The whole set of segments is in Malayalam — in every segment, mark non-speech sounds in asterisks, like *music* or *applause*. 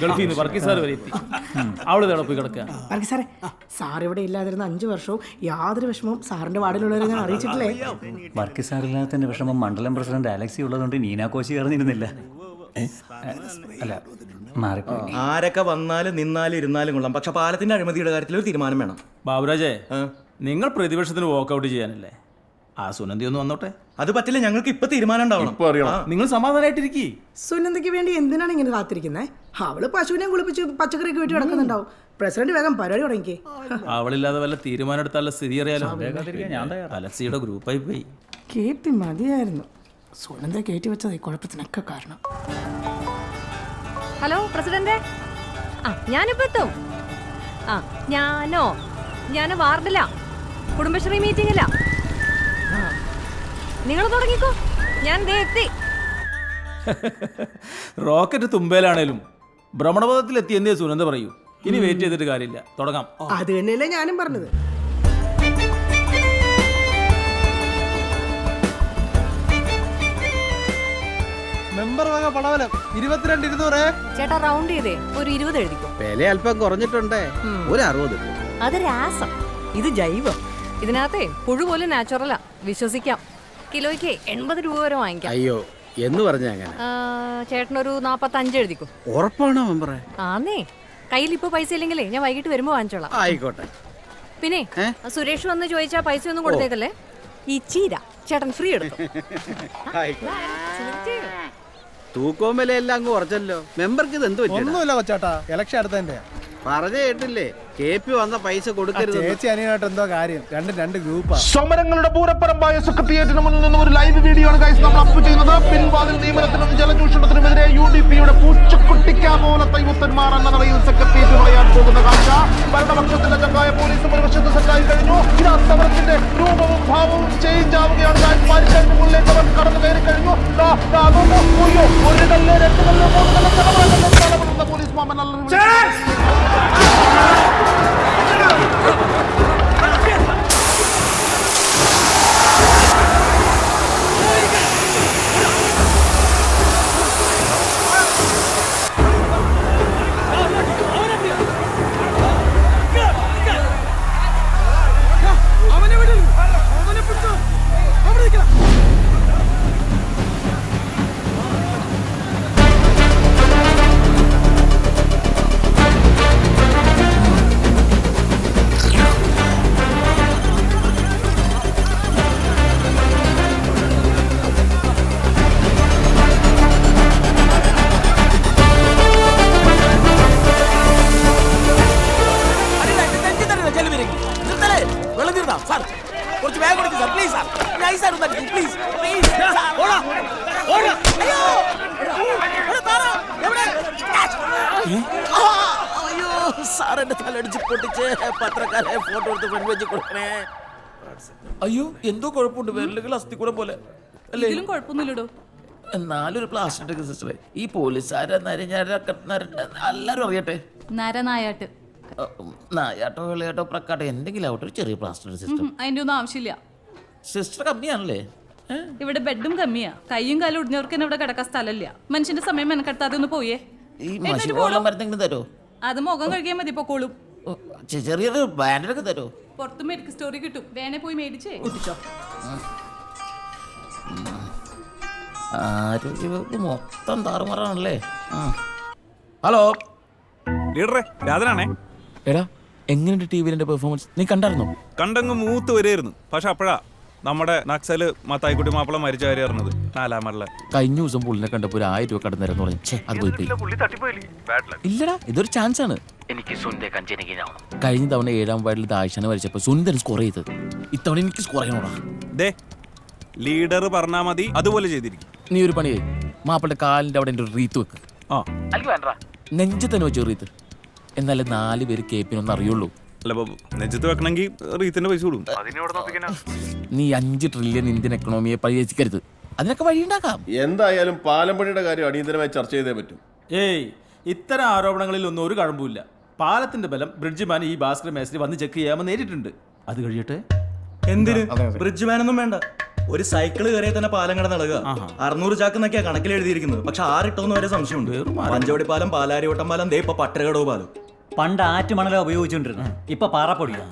ഗൾഫിൽ നിന്ന് വർക്കി സാർ വരെ എത്തി. അവൾ ഇതവിടെ പോയി കിടക്കുക. വർക്കി സാറേ സാർ ഇവിടെ ഇല്ലാതിരുന്ന അഞ്ചു വർഷവും യാതൊരു വിഷമവും സാറിന്റെ വാർഡിലുള്ളവരെ ഞാൻ അറിയിച്ചിട്ടില്ലേ? വർക്കി സാറില്ലാത്തതിന്റെ വിഷമം മണ്ഡലം പ്രസിഡന്റ് അലക്സി ഉള്ളതുകൊണ്ട് നീന കോശി അറിഞ്ഞിരുന്നില്ല അല്ല മാറിപ്പോയി. ആരൊക്കെ വന്നാലും നിന്നാലും ഇരുന്നാലും കൊള്ളാം. പക്ഷെ പാലത്തിന്റെ അഴിമതിയുടെ കാര്യത്തിൽ ഒരു തീരുമാനം വേണം. ബാബുരാജേ. നിങ്ങൾ പ്രതിപക്ഷത്തിന് വോക്കൗട്ട് ചെയ്യാനല്ലേ? ആ സുനന്ദി ഒന്ന് വന്നോട്ടെ. അത് പറ്റില്ല ഞങ്ങൾക്ക് ഇപ്പൊ തീരുമാനം ഉണ്ടാവണം. ആ. നിങ്ങൾ സമാധാനമായിട്ടിരിക്കി സുനന്ദയ്ക്ക് വേണ്ടി എന്തിനാണ് ഇങ്ങനെ കാത്തിരിക്കുന്നത് അവൾ പശുവിനെ കുളിപ്പിച്ച് പച്ചക്കറിയൊക്കെ വീട്ടിൽ കിടക്കുന്നുണ്ടാവും. പ്രസിഡന്റ് വേഗം പരിപാടി തുടങ്ങിക്കേ. അവളില്ലാതെ വല്ല തീരുമാനം എടുത്താലുള്ള സ്ഥിതി അറിയാലോ? അലക്സിയുടെ ഗ്രൂപ്പായി പോയി. കേട്ടി മതിയായിരുന്നു. സുനന്ദ കയറ്റി വെച്ചത് ഈ കുഴപ്പത്തിനൊക്കെ കാരണം. Hello president? ആ ഞാനിപ്പോ എത്തും. ആ ഞാനോ? ഞാൻ വാർഡില. കുടുംബശ്രീ മീറ്റിംഗില നിങ്ങൾ തുടങ്ങിക്കോ. ഞാൻ ദേ എത്തി. *laughs* റോക്കറ്റ് തുമ്പയിലാണേലും ഭ്രമണപഥത്തിൽ എത്തി എന്നേ സുനന്ദ പറയൂ. ഇനി വെയിറ്റ് ചെയ്തിട്ട് കാര്യമില്ല. തുടങ്ങാം. അത് തന്നെയല്ലേ ഞാനും പറഞ്ഞത്. മെമ്പർ വക പടവലം. ഇരുപത്തിരണ്ട് ഇരുന്നൂറ്. ചേട്ടാ റൗണ്ട് ചെയ്തേ. ഒരു ഇരുപത് എഴുതിക്കോ. വില അല്പം കുറഞ്ഞിട്ടുണ്ട്. ഒരു അറുപത്. അത് രാസം ഇത് ജൈവം. ഇതിനകത്തെ പുഴു പോലും നാച്ചുറലാ. വിശ്വസിക്കാം. കിലോയ്ക്ക് എൺപത് രൂപ വരെ വാങ്ങിക്കാം. അയ്യോ എന്ന് പറഞ്ഞ അങ്ങനെ. നാപ്പത്തി ചേട്ടനൊരു നാപ്പത്തഞ്ച് എഴുതിക്കോ. ഉറപ്പാണോ മെമ്പറെ? ആന്നേ. കയ്യിൽ ഇപ്പൊ പൈസ ഇല്ലെങ്കിലേ ഞാൻ വൈകിട്ട് വരുമ്പോ വാങ്ങിച്ചോളാം. ആയിക്കോട്ടെ. പിന്നെ സുരേഷ് വന്ന് ചോദിച്ചാ പൈസ ഒന്നും കൊടുത്തേക്കല്ലേ? ഈ ചീര ചേട്ടൻ ഫ്രീ എടുത്തു? *laughs* തൂക്കവും എല്ലാം അങ്ങ് കുറച്ചല്ലോ. മെമ്പർക്ക് ഇത് എന്ത് പറ്റിയ ഒന്നുമില്ല കൊച്ചാട്ടാ. ഇലക്ഷൻ അടുത്തതിന്റെ പറഞ്ഞ കേട്ടില്ലേ? വന്ന പൈസ കൊടുക്കരുത് ചേച്ചി അനിയനായിട്ട് എന്തോ കാര്യം രണ്ടും രണ്ട് ഗ്രൂപ്പാണ് സമരങ്ങളുടെ പൂരപ്പറമ്പായ സെക്രട്ടേറിയറ്റിന് മുന്നിൽ നിന്നും ഒരു ലൈവ് വീഡിയോ ആണ് ഗൈസ് നമ്മൾ അപ്പ് ചെയ്യുന്നത് പിൻവാതിൽ നിയമനത്തിനും ജലചൂഷണത്തിനുമെതിരെ യു ഡി പിയുടെ പൂച്ചക്കുട്ടിക്കാമോലത്തെ യുദ്ധന്മാർ എന്ന നിലയിൽ സെക്രട്ടേറിയറ്റ് പറയാൻ പോകുന്ന കാഴ്ച ഭരണപക്ഷത്തിന്റെ ചങ്കായ പോലീസ് ഒരു വശത്ത് സെറ്റായി കഴിഞ്ഞു ഇതാ അസമരത്തിന്റെ രൂപവും ഭാവവും ചേഞ്ച് ആവുകയാണ് ഗൈസ് പാരിക്കാരുടെ മുന്നിലേക്ക് അവൻ കടന്നു കയറി കഴിഞ്ഞു ഒരു കല്ല് രണ്ട് കല്ല് മൂന്ന് കല്ല് പോലീസ് മാമൻ നല്ല സാർ എന്റെ തലടിച്ച് പൊട്ടിച്ച് പത്രക്കാരെ ഫോട്ടോ എടുത്ത് പെൺവെച്ച് കൊടുക്കണേ. അയ്യോ എന്തോ കുഴപ്പമുണ്ട്. വിരലുകൾ കൂടെ പോലെ. അല്ലേ? ഇതിലും കുഴപ്പമൊന്നുമില്ലടോ. എന്നാലൊരു പ്ലാസ്റ്റിക് സിസ്റ്ററെ ഈ പോലീസുകാരെ എല്ലാരും അറിയട്ടെ? നരനായാട്ട്. നായാട്ടോ വിളയാട്ടോ പ്രക്കാട്ടോ എന്തെങ്കിലും ആവട്ടെ ഒരു ചെറിയ പ്ലാസ്റ്റിക് സിസ്റ്റം അതിന്റെ ഒന്നും ആവശ്യമില്ല. സിസ്റ്റർ കമ്മിയാണല്ലേ? ഇവിടെ ബെഡും കമ്മിയാ. കയ്യും കാലും ഒടിഞ്ഞവർക്ക് ഇവിടെ കിടക്കാൻ സ്ഥലമില്ല. മനുഷ്യന്റെ സമയം മെനക്കെടുത്താതെ ഒന്ന് പോയേ. ഈ മഷി പോകാൻ മരുന്നെങ്കിലും തരോ? അത് മുഖം കഴുകിയാൽ മതി പൊക്കോളും. ഓ, ചെ- ചെറിയൊരു ബാൻഡൊക്കെ തരോ? പുറത്ത് മെഡിക്കൽ സ്റ്റോറി കിട്ടും. വേനെ പോയി മേടിച്ചേ. കുട്ടിച്ചോ. ആരോഗ്യവകുപ്പ് മൊത്തം താറുമാറാണല്ലേ? ആ. ഹലോ. ലീഡറെ രാജനാണേ എടാ എങ്ങനെയുണ്ട് ടി വിയിലെ പെർഫോമൻസ് നീ കണ്ടായിരുന്നോ? കണ്ടങ്ങ് മൂത്ത് വരെയായിരുന്നു പക്ഷെ അപ്പോഴാ നമ്മുടെ നക്സൽ മത്തായിക്കുട്ടി മാപ്പിള മരിച്ച കാര്യം അറിഞ്ഞത് നാലാമറിലെ. കഴിഞ്ഞ ദിവസം പുള്ളിനെ കണ്ടപ്പോ ഒരു ആയിരം രൂപ കടന്നു പറഞ്ഞു. ഛേ അത് പോയി പോയി. ഇല്ലടാ ഇതൊരു ചാൻസ് ആണ്. എനിക്ക് കഴിഞ്ഞ തവണ. ഏഴാം വാർഡിൽ ദാഴ്ചന വരച്ചപ്പോ സുന്ദരൻ സ്കോർ ചെയ്തത്. ഇത്തവണ എനിക്ക് സ്കോർ ചെയ്യണോടാ. ദേ ലീഡർ പറഞ്ഞാ മതി അതുപോലെ ചെയ്തിരിക്കും. നീ ഒരു പണി ചെയ്യ്. മാപ്പിളുടെ കാലിന്റെ അവിടെ എന്റെ ഒരു റീത്ത് വെക്ക്. ആ. തന്നെ വെച്ച് റീത്ത് എന്നാലേ നാല് പേര് കേപ്പിനൊന്നും അറിയുള്ളൂ. അല്ല ബാബു നെഞ്ചത്ത് വെക്കണമെങ്കിൽ റീത്തിന്റെ പൈസ കൊടുക്കും. നീ അഞ്ച് ട്രില്യൺ ഇന്ത്യൻ എക്കണോമിയെ പരിഹരിക്കരുത് അതിനൊക്കെ വഴിയുണ്ടാക്കാം എന്തായാലും പാലംപണിയുടെ കാര്യം അടിയന്തരമായി ചർച്ച ചെയ്തേ പറ്റും. ഏയ് ഇത്തരം ആരോപണങ്ങളിൽ ഒന്നും ഒരു കഴമ്പില്ല പാലത്തിന്റെ ബലം ബ്രിഡ്ജ് മാൻ ഈ ഭാസ്കർ മേസ്ത്രി വന്ന് ചെക്ക് ചെയ്യാമെന്ന് നേരിട്ടുണ്ട്. അത് കഴിയട്ടെ? എന്തിന്? ബ്രിഡ്ജ് ഒന്നും വേണ്ട. ഒരു സൈക്കിൾ കയറിയ തന്നെ പാലം കട നടക്കുക അറുന്നൂറ് ചാക്ക് എന്നൊക്കെയാ കണക്കിൽ എഴുതിയിരിക്കുന്നത് പക്ഷെ ആറിട്ടോന്ന് വരെ സംശയമുണ്ട്. പഞ്ചവടി പാലം പാലാരിവട്ടം പാലം ദേ ഇപ്പൊ പട്ടരകടവ് പാലം. പണ്ട് ആറ്റുമണലോ ഉപയോഗിച്ചുകൊണ്ടിരുന്നു ഇപ്പൊ പാറപ്പൊടിയാ.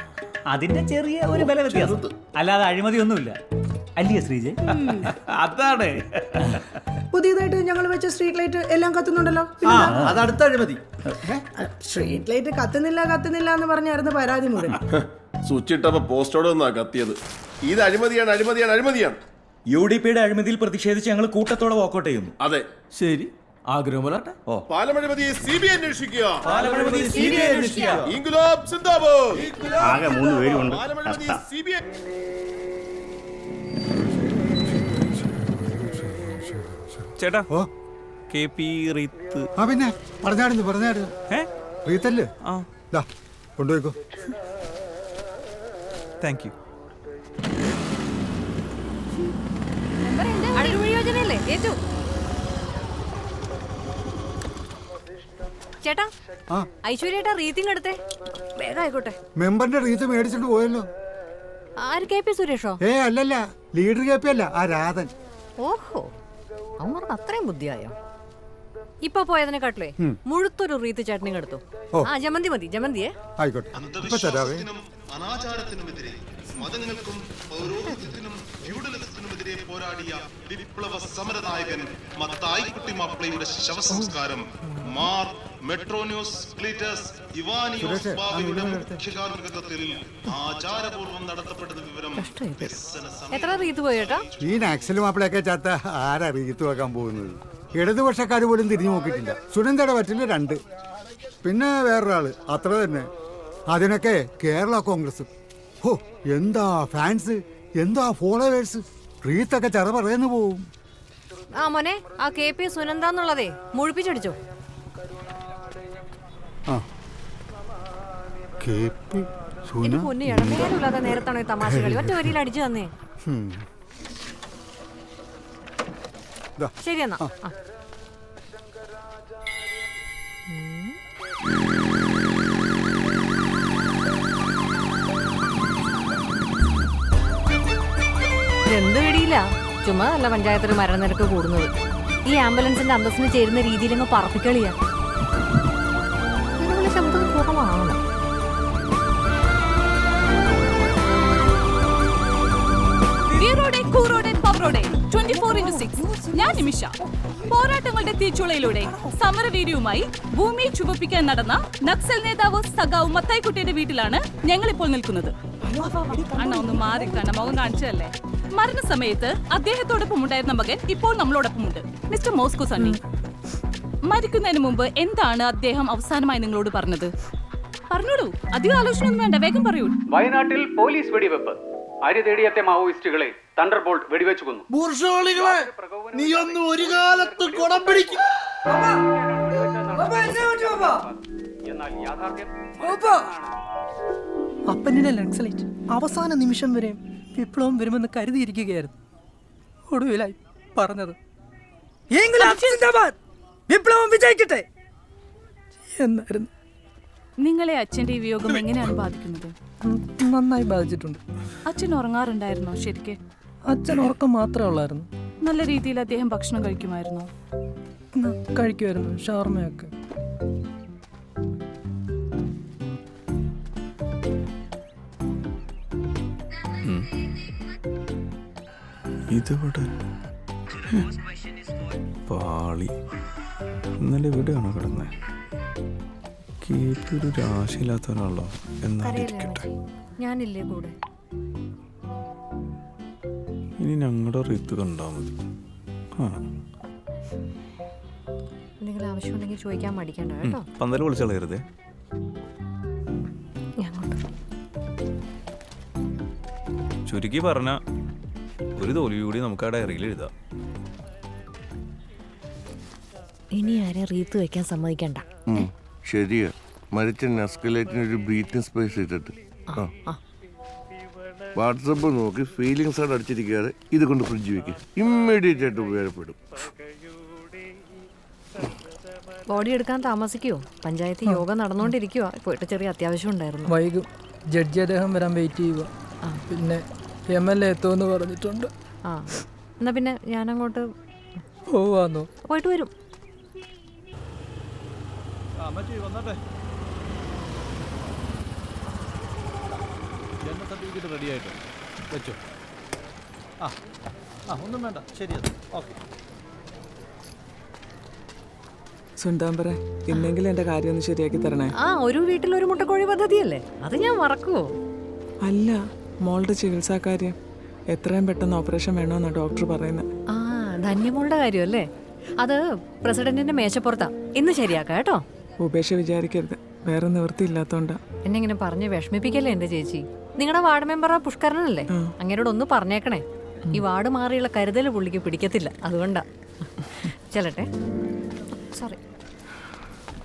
അതിന്റെ ചെറിയ ഒരു വില വ്യത്യാസം. അല്ലാതെ അഴിമതിയൊന്നുമില്ല അല്ലയോ ശ്രീജ? *laughs* അതാണ്. പുതിയതായിട്ട് ഞങ്ങൾ വെച്ച സ്ട്രീറ്റ് ലൈറ്റ് എല്ലാം കത്തുന്നുണ്ടല്ലോ. അത് അടുത്ത അഴിമതി. സ്ട്രീറ്റ് ലൈറ്റ് കത്തുന്നില്ല കത്തുന്നില്ല എന്ന് പറഞ്ഞായിരുന്നു പരാതി മുഴുവൻ *laughs* സ്വിച്ച് ഇട്ടപ്പോ പോസ്റ്റോടെ നിന്നാ കത്തിയത്. ഇത് അഴിമതിയാണ് അഴിമതിയാണ് അഴിമതിയാണ്. യു ഡി പിയുടെ അഴിമതിയിൽ പ്രതിഷേധിച്ച് ഞങ്ങൾ കൂട്ടത്തോടെ വാക്കൗട്ട് ചെയ്യുന്നു. അതെ. ശരി. ആഗ്രഹം പോലാട്ടെ പാലം അഴിമതി സി ബി അന്വേഷിക്കുക. പാലമഴിമതി. ഇൻകുലാബ് സിന്ദാബാദ്. ആകെ മൂന്ന് പേരുണ്ട് പാലം അഴിമതി സി ബി ചേട്ടാ കെ പി റീത്ത്. ആ പിന്നെ. പറഞ്ഞാടുന്നു പറഞ്ഞാടുന്നു. ഏ? റീത്തല്ലേ? ആ. ദാ കൊണ്ടുപോയിക്കോ. താങ്ക് യു അടിപൊളി യോജനയല്ലേ ഏറ്റു ചേട്ടാ ആ. ഐശ്വര്യേട്ടാ റീത്തിങ് എടുത്തേ. വേഗം ആയിക്കോട്ടെ. മെമ്പറിന്റെ റീത്ത് മേടിച്ചിട്ട് പോയല്ലോ. ആര് കെ പി സുരേഷോ? ഏ അല്ലല്ല. ലീഡർ കെ പി അല്ല ആ രാധൻ. ഓഹോ. അവന്മാർക്ക് അത്രയും ബുദ്ധിയായോ? ഇപ്പൊ പോയതിനെ പോയതിനെക്കാട്ടിലേ മുഴുത്തൊരു റീത്ത് ചേട്ടനും എടുത്തു. ആ ജമന്തി മതി ജമന്തിയേ. ആയിക്കോട്ടെ. അനാചാരത്തിനുമെതിരെ മതങ്ങൾക്കും പൗരോഹിത്യത്തിനും ഫ്യൂഡലിസത്തിനുമെതിരെ പോരാടിയ വിപ്ലവ സമരനായകൻ മത്തായിക്കുട്ടി മാപ്പിളയുടെ ശവസംസ്കാരം. മാർ മെട്രോന്യൂസ് ക്ലീറ്റസ് ഇവാനിയോസ് ബാബയുടെ മുഖ്യ കാർമ്മികത്വത്തിൽ ആചാരപൂർവം നടത്തപ്പെടുന്ന വിവരം എത്ര റീത്ത് പോയേട്ടാ ഈ നാക്സൽ മാപ്പിളയൊക്കെ ചാത്ത ആരാ റീത്ത് വെക്കാൻ പോകുന്നത്? ഇടതുപക്ഷക്കാർ പോലും തിരിഞ്ഞു നോക്കിയിട്ടില്ല. സുനന്ദയുടെ പറ്റില്ല രണ്ട്. പിന്നെ വേറൊരാൾ അത്ര തന്നെ. അതിനൊക്കെ കേരള കോൺഗ്രസ്. ഹോ എന്താ ഫാൻസ് എന്താ ഫോളോവേഴ്സ് റീത്തൊക്കെ ചെറ പറയുന്നു പോവും. ആ മോനെ ആ കെ പി സുനന്ദ എന്നുള്ളതേ മുഴിപ്പിച്ചടിച്ചോ. ആ. കെ പി സുന എന്റെ പൊന്നിയാണ് നേരമില്ലാതെ നേരത്താണോ ഈ തമാശ കളി? ഒറ്റ വരിയിൽ അടിച്ചു തന്നേ. ശരി എന്നാ. ആ. ഇതെന്ത് വെടിയില്ല ചുമ്മാ അല്ല പഞ്ചായത്തിൽ മരണനിരക്ക് കൂടുന്നത്. ഈ ആംബുലൻസിന്റെ അന്തസ്സിന് ചേരുന്ന രീതിയിൽ അങ്ങ് പറപ്പിക്കളിയാ. ശബ്ദം ഞാൻ നിമിഷ. പോരാട്ടങ്ങളുടെ തീച്ചുളയിലൂടെ സമരവീര്യവുമായി ഭൂമി ചുവപ്പിക്കാൻ നടന്ന നക്സൽ നേതാവ് സഖാവ് മത്തായിക്കുട്ടിയുടെ വീട്ടിലാണ് ഞങ്ങൾ ഇപ്പോൾ നിൽക്കുന്നത്. അണ്ണ ഒന്ന് മാറി കണ്ണ മുഖം കാണിച്ചതല്ലേ? മരണസമയത്ത് അദ്ദേഹത്തോടൊപ്പം ഉണ്ടായിരുന്ന മകൻ ഇപ്പോൾ നമ്മളോടൊപ്പമുണ്ട്. മിസ്റ്റർ മോസ്കോ സണ്ണി മരിക്കുന്നതിന് മുമ്പ് എന്താണ് അദ്ദേഹം അവസാനമായി നിങ്ങളോട് പറഞ്ഞത്? പറഞ്ഞോളൂ അധികം ആലോചനയൊന്നും വേണ്ട വേഗം പറയൂ. വയനാട്ടിൽ പോലീസ് വെടിവെപ്പ്. അരി തേടിയെത്തിയ മാവോയിസ്റ്റുകളെ തണ്ടർ ബോൾട്ട് വെടിവെച്ചു കൊന്നു. ബൂർഷോളികളെ നീ ഒന്ന് ഒരു കാലത്ത് കുടം പിടിക്കും. എന്നാൽ യാഥാർത്ഥ്യം അപ്പനിലെ നക്സലൈറ്റ് അവസാന നിമിഷം വരെ വിപ്ലവം വരുമെന്ന് കരുതിയിരിക്കുകയായിരുന്നു. ഒടുവിലായി പറഞ്ഞത് വിപ്ലവം വിജയിക്കട്ടെ എന്നായിരുന്നു. നിങ്ങളെ അച്ഛന്റെ ഈ വിയോഗം എങ്ങനെയാണ് ബാധിക്കുന്നത്? നന്നായി ബാധിച്ചിട്ടുണ്ട്. അച്ഛൻ ഉറങ്ങാറുണ്ടായിരുന്നോ ശരിക്ക്? അച്ഛൻ ഉറക്കം മാത്രമേ ഉള്ളായിരുന്നു. നല്ല രീതിയിൽ അദ്ദേഹം ഭക്ഷണം കഴിക്കുമായിരുന്നോ? കഴിക്കുമായിരുന്നു ഷവർമയൊക്കെ. ഇതിവിടെ പാളി. ഇന്നലെ ഇവിടെയാണോ കിടന്നത് കേട്ടൊരു രാശിയില്ലാത്ത ഒരാളോ? എന്നാലും ഇരിക്കട്ടെ. ഞാനില്ലേ കൂടെ? ഇനി ഞങ്ങളുടെ റീത്ത് കണ്ടാ മതി. ആ. എന്തെങ്കിലും ആവശ്യമുണ്ടെങ്കിൽ ചോദിക്കാൻ മടിക്കണ്ട കേട്ടോ. പന്തൽ വിളിച്ച് കളയരുതേ ചുരുക്കി പറഞ്ഞ ഒരു തോൽവി കൂടി നമുക്ക് ആ ഡയറിയിൽ എഴുതാം. ഇനി ആരെ റീത്ത് വെക്കാൻ സമ്മതിക്കണ്ട. ശരിയാ. മരിച്ച നസ്കലേറ്റിന് ഒരു ബ്രീത്തിങ് സ്പേസ് ഇട്ടിട്ട്. വാട്സപ്പ് നോക്കി ഫീലിങ്സ് അവിടെ അടിച്ചിരിക്കാതെ ഇത് കൊണ്ട് ഫ്രിഡ്ജ് വെക്കുക ഇമ്മീഡിയറ്റ് ആയിട്ട് ഉപകാരപ്പെടും. ബോഡി എടുക്കാൻ താമസിക്കുവോ പഞ്ചായത്ത് യോഗം നടന്നുകൊണ്ടിരിക്കുവോ. പോയിട്ട് ചെറിയ അത്യാവശ്യം ഉണ്ടായിരുന്നു. വൈകും. ജഡ്ജി അദ്ദേഹം വരാൻ വെയിറ്റ് ചെയ്യുക പിന്നെ എം എൽ എ എത്തുമെന്ന് പറഞ്ഞിട്ടുണ്ട്. ആ എന്നാ പിന്നെ ഞാനങ്ങോട്ട് പോവാന്നോ? പോയിട്ട് വരും. ജന്മ സർട്ടിഫിക്കറ്റ് റെഡി ആയിട്ട് വെച്ചോ. ആ ആ ഒന്നും വേണ്ട. ശരി അത്. ഓക്കെ. സുന്ദാമ്പറ ഇന്നെങ്കിലും എന്റെ കാര്യം ഒന്ന് ശരിയാക്കി തരണേ. ആ ഒരു വീട്ടിൽ ഒരു മുട്ടക്കോഴി പദ്ധതിയല്ലേ? അത് ഞാൻ മറക്കുവോ? അല്ല. മോളുടെ ചികിത്സാ കാര്യം എത്രയും പെട്ടെന്ന് ഓപ്പറേഷൻ വേണമെന്നാണ് ഡോക്ടർ പറയുന്നത് ആ ധന്യമോളുടെ കാര്യമല്ലേ? അത് പ്രസിഡന്റിന്റെ മേശപ്പുറത്താ. ഇന്ന് ശരിയാക്കാം കേട്ടോ? ഉപേക്ഷ വിചാരിക്കരുത്. വേറെ നിവൃത്തിയില്ലാത്തോണ്ടാ. എന്നെ ഇങ്ങനെ പറഞ്ഞ് വിഷമിപ്പിക്കല്ലേ എന്റെ ചേച്ചി? നിങ്ങളുടെ വാർഡ് മെമ്പർ ആ പുഷ്കരനല്ലേ? അങ്ങനോട് ഒന്ന് പറഞ്ഞേക്കണേ. ഈ വാർഡ് മാറിയുള്ള കരുതൽ പുള്ളിക്ക് പിടിക്കത്തില്ല. അതുകൊണ്ടാ. ചെല്ലട്ടെ. സോറി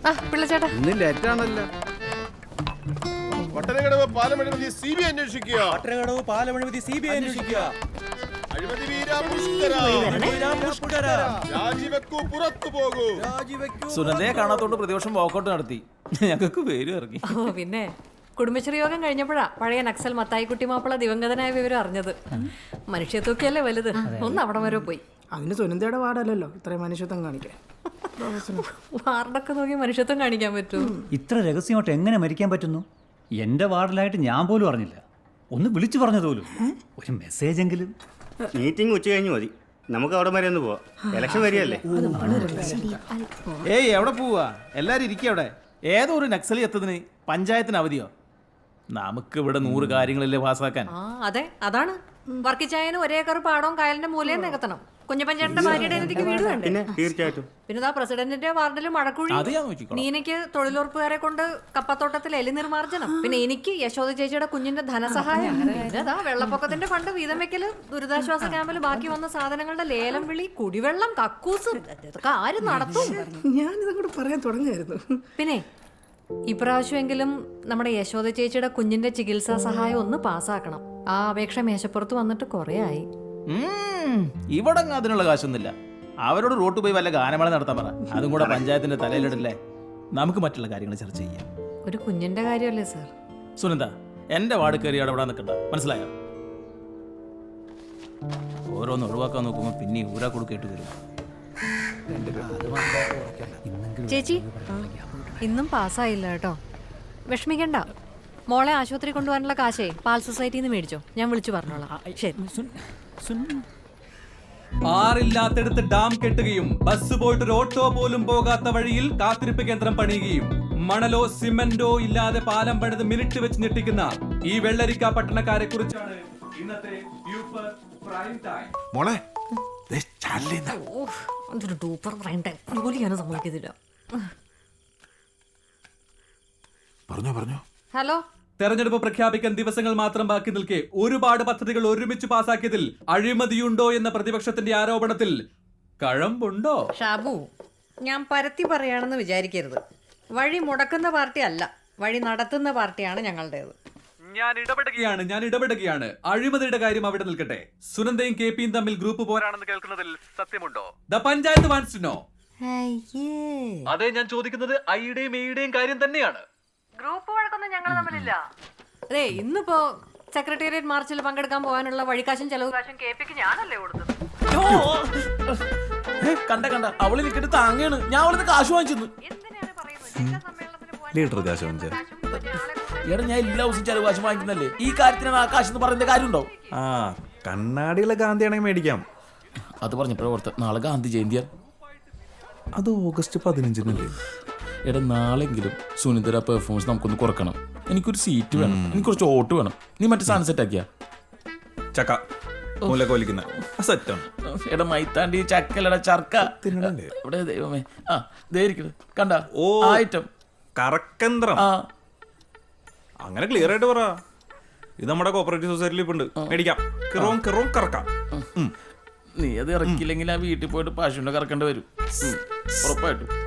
ആ പിള്ളച്ചേട്ടാ. ഇന്ന് പാലം അഴിമതി സി ബി അന്വേഷിക്കുക. പട്ടണകടവ് പാലമഴിമതി സി ബി അന്വേഷിക്കുക. അഴിമതി വീര പുഷ്കര രാജിവെക്കൂ പുറത്തു പോകൂ. സുനന്ദയെ കാണാത്തോണ്ട് പ്രതിപക്ഷം വാക്കൗട്ട് നടത്തി. ഞങ്ങൾക്ക് പേര് ഇറങ്ങി. ഓ പിന്നെ കുടുംബശ്രീ യോഗം കഴിഞ്ഞപ്പോഴാ പഴയ നക്സൽ മത്തായിക്കുട്ടി മാപ്പിള ദിവംഗതനായ വിവരം അറിഞ്ഞത്. മനുഷ്യത്വക്കല്ലേ വലുത്? ഒന്ന് അവിടെ വരെ പോയി. അതിന് സുനന്ദയുടെ വാർഡല്ലല്ലോ. ഇത്രയും മനുഷ്യത്വം കാണിക്കാൻ. വാർഡൊക്കെ നോക്കി മനുഷ്യത്വം കാണിക്കാൻ പറ്റും. ഇത്ര രഹസ്യമായിട്ട് എങ്ങനെ മരിക്കാൻ പറ്റുന്നു? എന്റെ വാർഡിലായിട്ട് ഞാൻ പോലും അറിഞ്ഞില്ല. ഒന്ന് വിളിച്ചു പറഞ്ഞത് പോലും. ഒരു മെസ്സേജ് എങ്കിലും മീറ്റിംഗ് ഉച്ച കഴിഞ്ഞു മതി. നമുക്ക് അവിടെ വരെ ഒന്ന് പോവാം. ഇലക്ഷൻ വരികയല്ലേ? ഏയ് എവിടെ പോവാ? എല്ലാരും ഇരിക്കുക അവിടെ. ഏതോ ഒരു നക്സലി എത്തതിന് പഞ്ചായത്തിന് അവധിയോ? നമുക്ക് ഇവിടെ നൂറ് കാര്യങ്ങളല്ലേ പാസ്സാക്കാൻ ആ അതെ അതാണ്. വർക്കിച്ചായന് ഒരേക്കർ പാടവും കായലിന്റെ മൂലയും നികത്തണം. കുഞ്ഞപ്പഞ്ചേട്ടന്റെ ഭാര്യയുടെ എനിക്ക് വീട് വേണ്ടേ പിന്നെ തീർച്ചയായിട്ടും. പിന്നെ ദാ പ്രസിഡന്റിന്റെ വാർഡിൽ മഴക്കുഴി അത് ഞാൻ നോക്കിക്കോളാം. നീനയ്ക്ക് തൊഴിലുറപ്പുകാരെ കൊണ്ട് കപ്പത്തോട്ടത്തിൽ എലി നിർമാർജനം പിന്നെ എനിക്ക് യശോദ ചേച്ചിയുടെ കുഞ്ഞിന്റെ ധനസഹായം. പിന്നെ ദാ വെള്ളപ്പൊക്കത്തിന്റെ ഫണ്ട് വീതം വെക്കൽ ദുരിതാശ്വാസ ക്യാമ്പിൽ ബാക്കി വന്ന സാധനങ്ങളുടെ ലേലം വിളി കുടിവെള്ളം കക്കൂസ് ഇതൊക്കെ ആര് നടത്തും? ഞാനിതും കൂടെ പറയാൻ തുടങ്ങായിരുന്നു പിന്നെ ഇപ്രാവശ്യമെങ്കിലും നമ്മുടെ യശോദ ചേച്ചിയുടെ കുഞ്ഞിന്റെ ചികിത്സാ സഹായം ഒന്ന് പാസ്സാക്കണം. ആ അപേക്ഷ മേശപ്പുറത്ത് വന്നിട്ട് കുറേ ആയി. ഇവിടെ അതിനുള്ള കാശൊന്നുമില്ല. അവരോട് റോട്ട് പോയി വല്ല ഗാനമേള നടത്താൻ പറ. അതും കൂടെ പഞ്ചായത്തിന്റെ തലയിലിടല്ലേ. നമുക്ക് മറ്റുള്ള കാര്യങ്ങൾ ചർച്ച ചെയ്യാം. ഒരു കുഞ്ഞിന്റെ കാര്യമല്ലേ സാർ? സുനന്ദ എന്റെ വാർഡ് കയറി അവിടെ ഇവിടെ നിൽക്കണ്ട മനസ്സിലായോ? ഓരോന്ന് ഒഴിവാക്കാൻ നോക്കുമ്പോൾ പിന്നെ ഊരാ കൊടുക്കേട്ട് വരും. ചേച്ചി ഇന്നും പാസ്സായില്ല കേട്ടോ. വിഷമിക്കണ്ട. മോളെ ആശുപത്രി കൊണ്ടുപോകാനുള്ള കാശേ പാൽ സൊസൈറ്റിയിൽ നിന്ന് മേടിച്ചോ. ഞാൻ വിളിച്ചു പറഞ്ഞോളാം. ശരി. ആറില്ലാത്തടുത്ത് ഡാം കെട്ടുകയും ബസ് പോയിട്ട് ഒരു ഓട്ടോ പോലും പോകാത്ത വഴിയിൽ കാത്തിരിപ്പ് കേന്ദ്രം പണിയുകയും മണലോ സിമന്റോ ഇല്ലാതെ പാലം പണിത് മിനിറ്റ് വെച്ച് ഞെട്ടിക്കുന്ന ഈ വെള്ളരിക്ക പട്ടണക്കാരെ കുറിച്ചാണ് ഇന്നത്തെ യൂപ്പർ പ്രൈം ടൈം. മോളെ അതൊരു ഡൂപ്പർ പറയണ്ടേ ജോലി ഞാനും സമ്മതിക്കത്തില്ല പറഞ്ഞോ പറഞ്ഞോ. ഹലോ. തെരഞ്ഞെടുപ്പ് പ്രഖ്യാപിക്കാൻ ദിവസങ്ങൾ മാത്രം ബാക്കി നിൽക്കെ ഒരുപാട് പദ്ധതികൾ ഒരുമിച്ച് പാസാക്കിയതിൽ അഴിമതിയുണ്ടോ എന്ന പ്രതിപക്ഷത്തിന്റെ ആരോപണത്തിൽ കഴമ്പുണ്ടോ? ഷാബു ഞാൻ പരത്തി പറയാണെന്ന് വിചാരിക്കരുത്. വഴി മുടക്കുന്ന പാർട്ടി അല്ല വഴി നടത്തുന്ന പാർട്ടിയാണ് ഞങ്ങളുടേത്. ഞാൻ ഇടപെടുകയാണ് ഞാൻ ഇടപെടുകയാണ്. അഴിമതിയുടെ കാര്യം അവിടെ നിൽക്കട്ടെ. സുനന്ദയും കെ പിയും തമ്മിൽ ഗ്രൂപ്പ് പോരാണെന്ന് കേൾക്കുന്നതിൽ സത്യമുണ്ടോ? ദ പഞ്ചായത്ത് വാൻസ് നോ അതെ ഞാൻ ചോദിക്കുന്നത് ഐയുടെയും എയുടെയും കാര്യം തന്നെയാണ്. ഗ്രൂപ്പ് വഴക്കൊന്നും ഞങ്ങൾ തമ്മിലില്ല. അതെ ഇന്നിപ്പോ സെക്രട്ടേറിയറ്റ് മാർച്ചിൽ പങ്കെടുക്കാൻ പോകാനുള്ള വഴിക്കാശും ചെലവ് കാശും കെ പിക്ക് ഞാനല്ലേ കൊടുത്തത്? കണ്ട കണ്ട. അവൾ നിൽക്കിട്ട് താങ്ങാണ് ഞാൻ അവളിന്ന് കാശ് വാങ്ങിച്ചു ലീഡർ കാശ് വാങ്ങിച്ച എടാ ഞാൻ എല്ലാ ദിവസം ചെലവ് കാശ് വാങ്ങിക്കുന്നല്ലേ ഈ കാര്യത്തിന് ആ കാശ് എന്ന് പറയുന്ന കാര്യമുണ്ടോ? ആ കണ്ണാടിയുള്ള ഗാന്ധിയാണെങ്കിൽ മേടിക്കാം. അത് പറഞ്ഞപ്പോഴേ ഓർത്ത് നാളെ ഗാന്ധി ജയന്തിയാ. അത് ഓഗസ്റ്റ് പതിനഞ്ചിനല്ലേ? എടാ നാളെങ്കിലും സുനിതര പെർഫോമൻസ് നമുക്കൊന്ന് കുറക്കണം. എനിക്കൊരു സീറ്റ് വേണം. എനിക്ക് കുറച്ച് ഓട്ട് വേണം. നീ മറ്റേ സാധനം സെറ്റ് ആക്കിയാ? ചക്ക മൂലക്കൊലിക്കുന്ന സെറ്റാണ് എടാ മൈത്താണ്ടി ചക്കലട ചർക്ക? എവിടെ ദൈവമേ? ആ ദേ ഇരിക്കണ്. കണ്ട? ഓ ഐറ്റം കറക്കന്ത്രം. അങ്ങനെ ക്ലിയർ ആയിട്ട് പറ. ഇത് നമ്മുടെ കോപ്പറേറ്റീവ് സൊസൈറ്റിയിൽ ഇപ്പൊ ഉണ്ട് മേടിക്കാം. കിറോം കിറോം കറക്കാം. നീ അത് ഇറക്കില്ലെങ്കിൽ ആ വീട്ടിൽ പോയിട്ട് പശുവിനെ കറക്കേണ്ടി വരും. ഉറപ്പായിട്ടും.